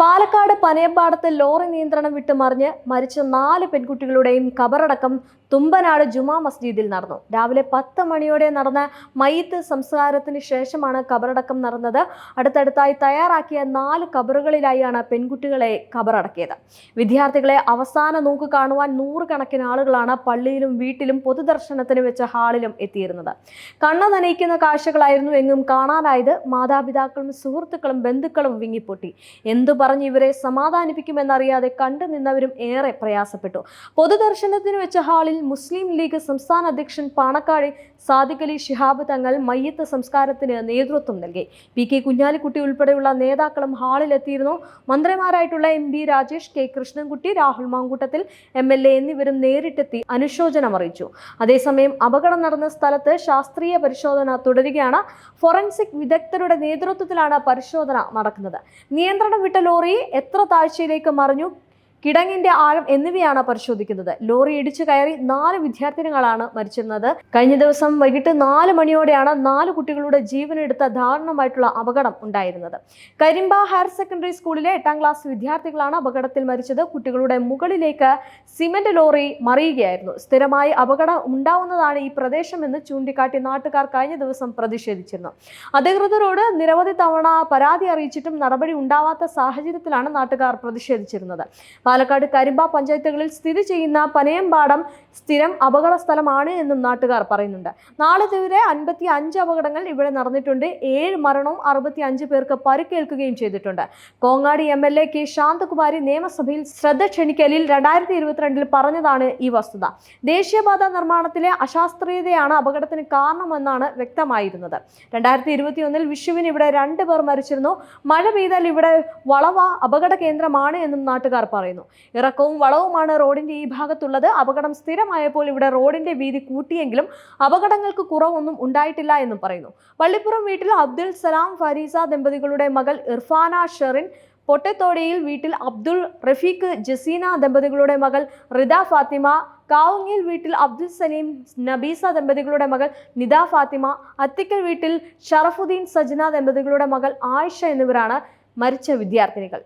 Palakkad പനയമ്പാടത്ത് lorry നിയന്ത്രണം വിട്ട് മറിഞ്ഞ് മരിച്ച നാല് പെൺകുട്ടികളുടെയും കബറടക്കം തുമ്പനാട് ജുമാ മസ്ജിദിൽ നടന്നു. രാവിലെ പത്ത് മണിയോടെ നടന്ന മയ്യത്ത് സംസ്കാരത്തിന് ശേഷമാണ് കബറടക്കം നടന്നത്. അടുത്തടുത്തായി തയ്യാറാക്കിയ നാല് കബറുകളിലായാണ് പെൺകുട്ടികളെ കബറടക്കിയത്. വിദ്യാർത്ഥികളെ അവസാന നോക്ക് കാണുവാൻ നൂറുകണക്കിന് ആളുകളാണ് പള്ളിയിലും വീട്ടിലും പൊതുദർശനത്തിന് വെച്ച ഹാളിലും എത്തിയിരുന്നത്. കണ്ണ നനയിക്കുന്ന കാഴ്ചകളായിരുന്നു എങ്ങും കാണാനായത് മാതാപിതാക്കളും സുഹൃത്തുക്കളും ബന്ധുക്കളും വിങ്ങിപ്പൊട്ടി. എന്തു പറഞ്ഞ് ഇവരെ സമാധാനിപ്പിക്കുമെന്നറിയാതെ കണ്ടു നിന്നവരും ഏറെ പ്രയാസപ്പെട്ടു. പൊതുദർശനത്തിന് വെച്ച ഹാളിൽ മുസ്ലിം ലീഗ് സംസ്ഥാന അധ്യക്ഷൻ പാണക്കാട് സാദിഖ് അലി ശിഹാബ് തങ്ങൾ മയ്യത്ത് സംസ്കാരത്തിന് നേതൃത്വം നൽകി. പി കെ കുഞ്ഞാലിക്കുട്ടി ഉൾപ്പെടെയുള്ള നേതാക്കളും ഹാളിലെത്തിയിരുന്നു. മന്ത്രിമാരായിട്ടുള്ള M B Rajesh K Krishnankutty Rahul Mamkootathil M L A എന്നിവരും നേരിട്ടെത്തി അനുശോചനം അറിയിച്ചു. അതേസമയം അപകടം നടന്ന സ്ഥലത്ത് ശാസ്ത്രീയ പരിശോധന തുടരുകയാണ്. ഫോറൻസിക് വിദഗ്ധരുടെ നേതൃത്വത്തിലാണ് പരിശോധന നടക്കുന്നത്. നിയന്ത്രണം വിട്ട എത്ര താഴ്ചയിലേക്ക് മറിഞ്ഞു? കിടങ്ങിന്റെ ആഴം എന്നിവയാണ് പരിശോധിക്കുന്നത്. ലോറി ഇടിച്ചു കയറി നാല് വിദ്യാർത്ഥിനികളാണ് മരിച്ചിരുന്നത്. കഴിഞ്ഞ ദിവസം വൈകിട്ട് നാല് മണിയോടെയാണ് നാല് കുട്ടികളുടെ ജീവനെടുത്ത ദാരുണമായിട്ടുള്ള അപകടം ഉണ്ടായിരുന്നത്. കരിമ്പ ഹയർ സെക്കൻഡറി സ്കൂളിലെ എട്ടാം ക്ലാസ് വിദ്യാർത്ഥികളാണ് അപകടത്തിൽ മരിച്ചത്. കുട്ടികളുടെ മുകളിലേക്ക് സിമന്റ് ലോറി മറിയുകയായിരുന്നു. സ്ഥിരമായി അപകടം ഉണ്ടാവുന്നതാണ് ഈ പ്രദേശമെന്ന് ചൂണ്ടിക്കാട്ടി നാട്ടുകാർ കഴിഞ്ഞ ദിവസം പ്രതിഷേധിച്ചിരുന്നു. അധികൃതരോട് നിരവധി തവണ പരാതി അറിയിച്ചിട്ടും നടപടി ഉണ്ടാവാത്ത സാഹചര്യത്തിലാണ് നാട്ടുകാർ പ്രതിഷേധിച്ചിരുന്നത്. പാലക്കാട് കരിമ്പ പഞ്ചായത്തുകളിൽ സ്ഥിതി ചെയ്യുന്ന പനയമ്പാടം സ്ഥിരം അപകട സ്ഥലമാണ് എന്നും നാട്ടുകാർ പറയുന്നുണ്ട്. നാളെ ഇതുവരെ അൻപത്തി അഞ്ച് അപകടങ്ങൾ ഇവിടെ നടന്നിട്ടുണ്ട്. ഏഴ് മരണവും അറുപത്തി അഞ്ച് പേർക്ക് പരിക്കേൽക്കുകയും ചെയ്തിട്ടുണ്ട്. Kongad M L A K Shanthakumari നിയമസഭയിൽ ശ്രദ്ധ ക്ഷണിക്കലിൽ രണ്ടായിരത്തി ഇരുപത്തിരണ്ടിൽ പറഞ്ഞതാണ് ഈ വസ്തുത. ദേശീയപാത നിർമ്മാണത്തിലെ അശാസ്ത്രീയതയാണ് അപകടത്തിന് കാരണമെന്നാണ് വ്യക്തമായിരുന്നത്. രണ്ടായിരത്തി ഇരുപത്തിയൊന്നിൽ വിഷുവിന് ഇവിടെ രണ്ട് പേർ മരിച്ചിരുന്നു. മഴ പെയ്താൽ ഇവിടെ വളവ അപകട കേന്ദ്രമാണ് എന്നും നാട്ടുകാർ പറയുന്നു. ഇറക്കവും വളവുമാണ് റോഡിന്റെ ഈ ഭാഗത്തുള്ളത്. അപകടം സ്ഥിരമായപ്പോൾ ഇവിടെ റോഡിന്റെ വീതി കൂട്ടിയെങ്കിലും അപകടങ്ങൾക്ക് കുറവൊന്നും ഉണ്ടായിട്ടില്ല എന്നും പറയുന്നു. പള്ളിപ്പുറം വീട്ടിൽ അബ്ദുൽ സലാം ഫരീസ ദമ്പതികളുടെ മകൾ ഇർഫാന ഷെറിൻ പൊട്ടത്തോടിയിൽ വീട്ടിൽ അബ്ദുൾ റഫീഖ് ജസീന ദമ്പതികളുടെ മകൾ റിദ ഫാത്തിമ കാവുങ്ങിൽ വീട്ടിൽ അബ്ദുൽ സലീം നബീസ ദമ്പതികളുടെ മകൾ നിദ ഫാത്തിമ അത്തിക്കൽ വീട്ടിൽ ഷറഫുദ്ദീൻ സജ്ന ദമ്പതികളുടെ മകൾ ആയിഷ എന്നിവരാണ് മരിച്ച വിദ്യാർത്ഥിനികൾ.